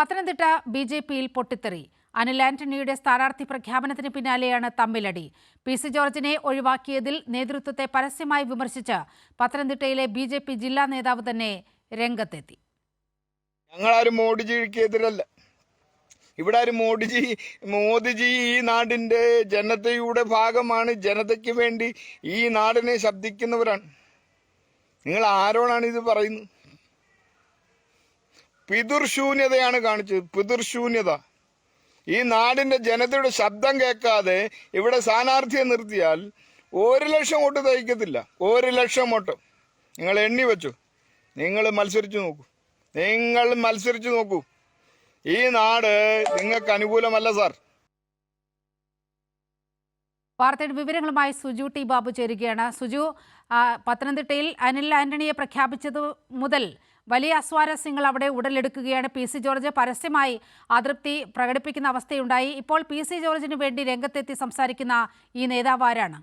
Pathanamthitta B J പിയിൽ പൊട്ടിത്തെറി. അനിൽ ആന്റണിയുടെ സ്ഥാനാർത്ഥി പ്രഖ്യാപനത്തിന് പിന്നാലെയാണ് തമ്മിലടി. പി സി ജോർജിനെ ഒഴിവാക്കിയതിൽ നേതൃത്വത്തെ പരസ്യമായി വിമർശിച്ച് പത്തനംതിട്ടയിലെ ബി ജെ പി ജില്ലാ നേതാവ് തന്നെ രംഗത്തെത്തി. ഞങ്ങളാരും മോഡിജിക്ക് എതിരല്ല ഇവിടെ ആരും മോഡിജി മോദിജി ഈ നാടിന്റെ ജനതയുടെ ഭാഗമാണ്. ജനതയ്ക്ക് വേണ്ടി ഈ നാടിനെ ശബ്ദിക്കുന്നവരാണ്. നിങ്ങൾ ആരോടാണ് ഇത് പറയുന്നത്? പിതൃശൂന്യതയാണ് കാണിച്ചത്. പിതൃശൂന്യത. ഈ നാടിന്റെ ജനതയുടെ ശബ്ദം കേൾക്കാതെ ഇവിടെ സ്ഥാനാർത്ഥിയെ നിർത്തിയാൽ ഒരു ലക്ഷം വോട്ട് തയ്ക്കത്തില്ല ഒരു ലക്ഷം വോട്ട്. നിങ്ങൾ എണ്ണി വെച്ചു. നിങ്ങൾ മത്സരിച്ചു നോക്കൂ. നിങ്ങൾ മത്സരിച്ചു നോക്കൂ. ഈ നാട് നിങ്ങൾക്ക് അനുകൂലമല്ല സാർ. വാർത്തയുടെ വിവരങ്ങളുമായി സുജു ടി ബാബു ചേരുകയാണ്. സുജു പത്തനംതിട്ടയിൽ അനിൽ ആന്റണിയെ പ്രഖ്യാപിച്ചത് മുതൽ വലിയ അസ്വാരസ്യങ്ങൾ അവിടെ ഉടലെടുക്കുകയാണ് പി സി ജോർജ്. പരസ്യമായി അതൃപ്തി പ്രകടിപ്പിക്കുന്ന അവസ്ഥയുണ്ടായി. ഇപ്പോൾ പി സി ജോർജിന് വേണ്ടി രംഗത്തെത്തി സംസാരിക്കുന്ന ഈ നേതാവ് ആരാണ്?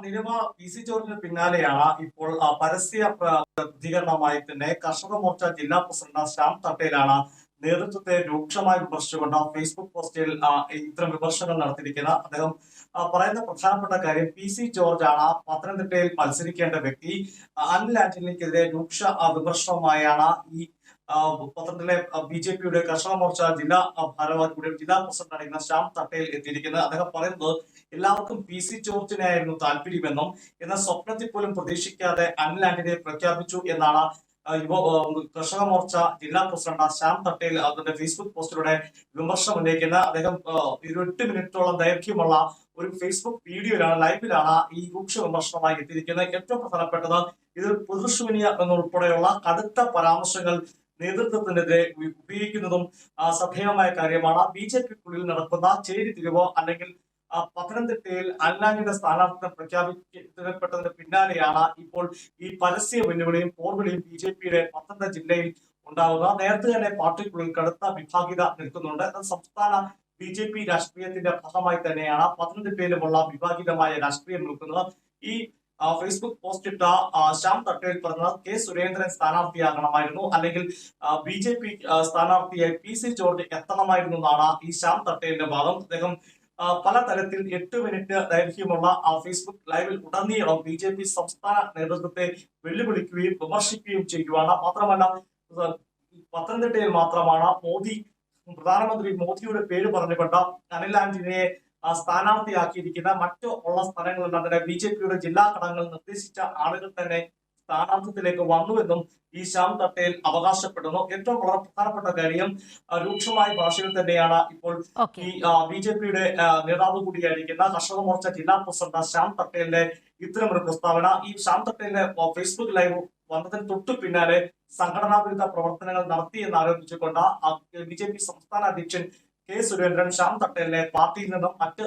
നിരുമ പി സി ജോർജിന് പിന്നാലെയാണ് ഇപ്പോൾ പരസ്യ പ്ര- പ്രതികരണമായി തന്നെ കർഷക മോർച്ച ജില്ലാ പ്രസിഡന്റ് ശ്യാം തട്ടേലാണ് നേതൃത്വത്തെ രൂക്ഷമായി വിമർശിച്ചുകൊണ്ട് ഫേസ്ബുക്ക് പോസ്റ്റിൽ ഇത്തരം വിമർശനങ്ങൾ നടത്തിയിരിക്കുന്ന അദ്ദേഹം പറയുന്ന പ്രധാനപ്പെട്ട കാര്യം പി സി ജോർജ് ആണ് പത്തനംതിട്ടയിൽ മത്സരിക്കേണ്ട വ്യക്തി. അനിൽ ആന്റണിക്കെതിരെ രൂക്ഷ വിമർശനവുമായാണ് ഈ പത്രത്തിലെ ബി ജെ പിയുടെ കർഷക മോർച്ച ജില്ലാ ഭാരവാഹിയുടെ ജില്ലാ പ്രസിഡന്റ് അടങ്ങുന്ന ശ്യാം തട്ടേൽ എത്തിയിരിക്കുന്നത്. അദ്ദേഹം പറയുന്നത് എല്ലാവർക്കും പി സി ജോർജിനായിരുന്നു താല്പര്യമെന്നും എന്നാൽ സ്വപ്നത്തിൽ പോലും പ്രതീക്ഷിക്കാതെ അനിൽ ആന്റണിയെ പ്രഖ്യാപിച്ചു എന്നാണ് യുവ കർഷക മോർച്ച ജില്ലാ പ്രസിഡന്റ് ശ്യാം തട്ടേൽ അതിന്റെ ഫേസ്ബുക്ക് പോസ്റ്റിലൂടെ വിമർശനം ഉന്നയിക്കുന്ന അദ്ദേഹം ഇരുപത്തി മിനിറ്റോളം ദൈർഘ്യമുള്ള ഒരു ഫേസ്ബുക്ക് വീഡിയോയിലാണ് ലൈവിലാണ് ഈ രൂക്ഷ വിമർശനമായി എത്തിയിരിക്കുന്നത്. ഏറ്റവും പ്രധാനപ്പെട്ടത് ഇതിൽ പുതുശൂന്യ എന്നുൾപ്പെടെയുള്ള കടുത്ത പരാമർശങ്ങൾ നേതൃത്വത്തിനെതിരെ ഉപയോഗിക്കുന്നതും ശ്രദ്ധേയമായ കാര്യമാണ്. ബി ജെ പിക്കുള്ളിൽ നടക്കുന്ന ചേരി തിരിവോ അല്ലെങ്കിൽ ആ, പത്തനംതിട്ടയിൽ അല്ലാഞ്ഞിന്റെ സ്ഥാനാർത്ഥിത്വം പ്രഖ്യാപിക്കപ്പെട്ടതിന് പിന്നാലെയാണ് ഇപ്പോൾ ഈ പരസ്യ വെല്ലുവിളിയും പോർവിളിയും ബി ജെ പിയുടെ പത്തനംതിട്ട ജില്ലയിൽ ഉണ്ടാവുക നേരത്തെ തന്നെ പാർട്ടിക്കുള്ളിൽ കടുത്ത വിഭാഗീയത നിൽക്കുന്നുണ്ട്. സംസ്ഥാന ബി ജെ പി രാഷ്ട്രീയത്തിന്റെ ഭാഗമായി തന്നെയാണ് പത്തനംതിട്ടയിലുമുള്ള വിഭാഗീതമായ രാഷ്ട്രീയം നിൽക്കുന്നത്. ഈ ഫേസ്ബുക്ക് പോസ്റ്റ് ഇട്ട ശ്യാം തട്ടേൽ പറഞ്ഞത് കെ സുരേന്ദ്രൻ സ്ഥാനാർത്ഥിയാകണമായിരുന്നു അല്ലെങ്കിൽ ബി ജെ പി സ്ഥാനാർത്ഥിയായി പി സി ജോർജ് എത്തണമായിരുന്നു എന്നാണ് ഈ ശ്യാം തട്ടേലിന്റെ ഭാഗം അദ്ദേഹം ആ, പലതരത്തിൽ എട്ട് മിനിറ്റ് ദൈർഘ്യമുള്ള ആ ഫേസ്ബുക്ക് ലൈവിൽ ഉടനീളം ബി ജെ പി സംസ്ഥാന നേതൃത്വത്തെ വെല്ലുവിളിക്കുകയും വിമർശിക്കുകയും ചെയ്യുകയാണ് മാത്രമല്ല പത്തനംതിട്ടയിൽ മാത്രമാണ് മോദി പ്രധാനമന്ത്രി മോദിയുടെ പേര് പറഞ്ഞുകൊണ്ട് അനിൽ ആന്റണിയെ സ്ഥാനാർത്ഥിയാക്കിയിരിക്കുന്ന മറ്റു ഉള്ള സ്ഥലങ്ങളിൽ അതിനെ ബി ജെ പിയുടെ ജില്ലാ ഘടകങ്ങൾ നിർദ്ദേശിച്ച ആളുകൾ തന്നെ സ്ഥാനാർത്ഥിത്തിലേക്ക് വന്നുവെന്നും ഈ ശ്യാം തട്ടേൽ അവകാശപ്പെടുന്നു. ഏറ്റവും വളരെ പ്രധാനപ്പെട്ട കാര്യം രൂക്ഷമായ ഭാഷയിൽ തന്നെയാണ് ഇപ്പോൾ ഈ ബി ജെ പിയുടെ നേതാവ് കൂടിയായിരിക്കുന്ന കർഷക മോർച്ച ജില്ലാ പ്രസിഡന്റ് ശ്യാം തട്ടേലിന്റെ ഇത്തരം ഒരു പ്രസ്താവന. ഈ ശ്യാം തട്ടേലിന്റെ ഫേസ്ബുക്ക് ലൈവ് വന്നതിന് തൊട്ടു പിന്നാലെ സംഘടനാ വിരുദ്ധ പ്രവർത്തനങ്ങൾ നടത്തി എന്ന് ആരോപിച്ചുകൊണ്ട് ബി ജെ പി സംസ്ഥാന അധ്യക്ഷൻ കെ സുരേന്ദ്രൻ ശ്യാം തട്ടേലിനെ പാർട്ടിയിൽ നിന്നും മറ്റ്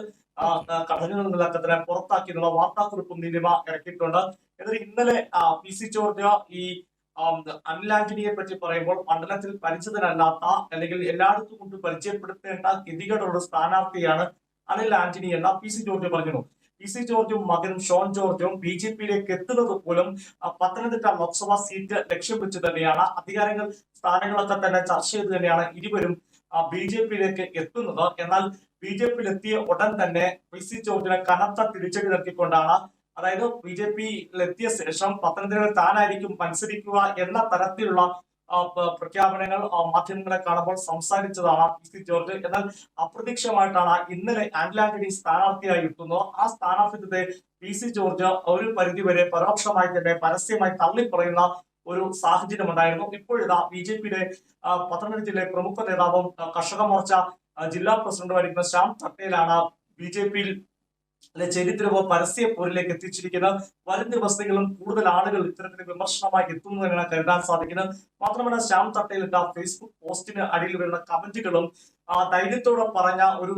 ഘടകങ്ങളിൽ നിന്നൊക്കെ പുറത്താക്കിയുള്ള വാർത്താക്കുറിപ്പും നീലിമ ഇറക്കിയിട്ടുണ്ട്. എന്നാൽ ഇന്നലെ പി സി ജോർജ് ഈ ആന്റണിയെ പറ്റി പറയുമ്പോൾ മണ്ഡലത്തിൽ പരിചിതനല്ലാത്ത അല്ലെങ്കിൽ എല്ലായിടത്തും കൊണ്ട് പരിചയപ്പെടുത്തേണ്ട ഗതികളുള്ള സ്ഥാനാർത്ഥിയാണ് അനിൽ ആന്റണി എന്ന പി സി ജോർജ് പറഞ്ഞു പി സി ജോർജും മകനും ഷോൺ ജോർജും ബി ജെ പിയിലേക്ക് എത്തുന്നത് പോലും പത്തനംതിട്ട ലോക്സഭാ സീറ്റ് ലക്ഷ്യം വെച്ച് തന്നെയാണ്. അധികാരങ്ങൾ സ്ഥാനങ്ങളൊക്കെ തന്നെ ചർച്ച ചെയ്ത് തന്നെയാണ് ഇരുവരും ബി ജെ പിയിലേക്ക് എത്തുന്നത്. എന്നാൽ ബി ജെ പിയിൽ എത്തിയ ഉടൻ തന്നെ പി സി ജോർജിനെ കനത്ത തിരിച്ചടി നൽകിക്കൊണ്ടാണ് അതായത് ബി ജെ പിയിൽ എത്തിയ ശേഷം പത്തനംതിട്ടയിൽ താനായിരിക്കും മത്സരിക്കുക എന്ന തരത്തിലുള്ള പ്രഖ്യാപനങ്ങൾ മാധ്യമങ്ങളെ കാണുമ്പോൾ സംസാരിച്ചതാണ് പി സി ജോർജ്. എന്നാൽ അപ്രതീക്ഷമായിട്ടാണ് ഇന്നലെ ആന്റണി സ്ഥാനാർത്ഥിയായി എത്തുന്നത് ആ സ്ഥാനാർത്ഥിത്വത്തെ പി സി ജോർജ് ഒരു പരിധിവരെ പരോക്ഷമായി തന്നെ പരസ്യമായി തള്ളിപ്പറയുന്ന ഒരു സാഹചര്യം ഉണ്ടായിരുന്നു ഇപ്പോഴിതാ ബി ജെ പിയുടെ പത്തനംതിട്ട ജില്ലയിലെ പ്രമുഖ നേതാവും കർഷക മോർച്ച ജില്ലാ പ്രസിഡന്റുമായിരിക്കുന്ന ശ്യാം തട്ടേലാണ് ബി ജെ പിയിൽ ചരിത്രവും പരസ്യ പോരിലേക്ക് എത്തിച്ചിരിക്കുന്നത്. വരും ദിവസങ്ങളിലും കൂടുതൽ ആളുകൾ ഇത്തരത്തിൽ വിമർശനമായി എത്തുന്നു തന്നെയാണ് കരുതാൻ സാധിക്കുന്നത്. മാത്രമല്ല ശ്യാം തട്ടേലിന്റെ ഫേസ്ബുക്ക് പോസ്റ്റിന് അടിയിൽ വരുന്ന കമന്റുകളും ധൈര്യത്തോടെ പറഞ്ഞ ഒരു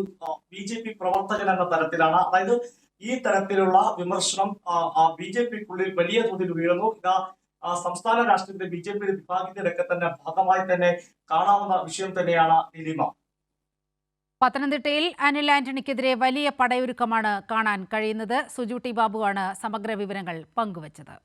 ബി ജെ പി പ്രവർത്തകൻ എന്ന തരത്തിലാണ്. അതായത് ഈ തരത്തിലുള്ള വിമർശനം ബി ജെ പിക്കുള്ളിൽ വലിയ തോതിൽ ഉയർന്നു ഇതാ സംസ്ഥാന രാഷ്ട്രീയത്തിലെ ബി ജെ പിയുടെ വിഭാഗത്തിന്റെ തന്നെ ഭാഗമായി തന്നെ കാണാവുന്ന വിഷയം തന്നെയാണ് നിലിമ പത്തനംതിട്ടയിൽ അനിൽ ആന്റണിക്കെതിരെ വലിയ പടയൊരുക്കമാണ് കാണാൻ കഴിയുന്നത്. സുജൂട്ടി ബാബുവാണ് സമഗ്ര വിവരങ്ങൾ പങ്കുവച്ചത്.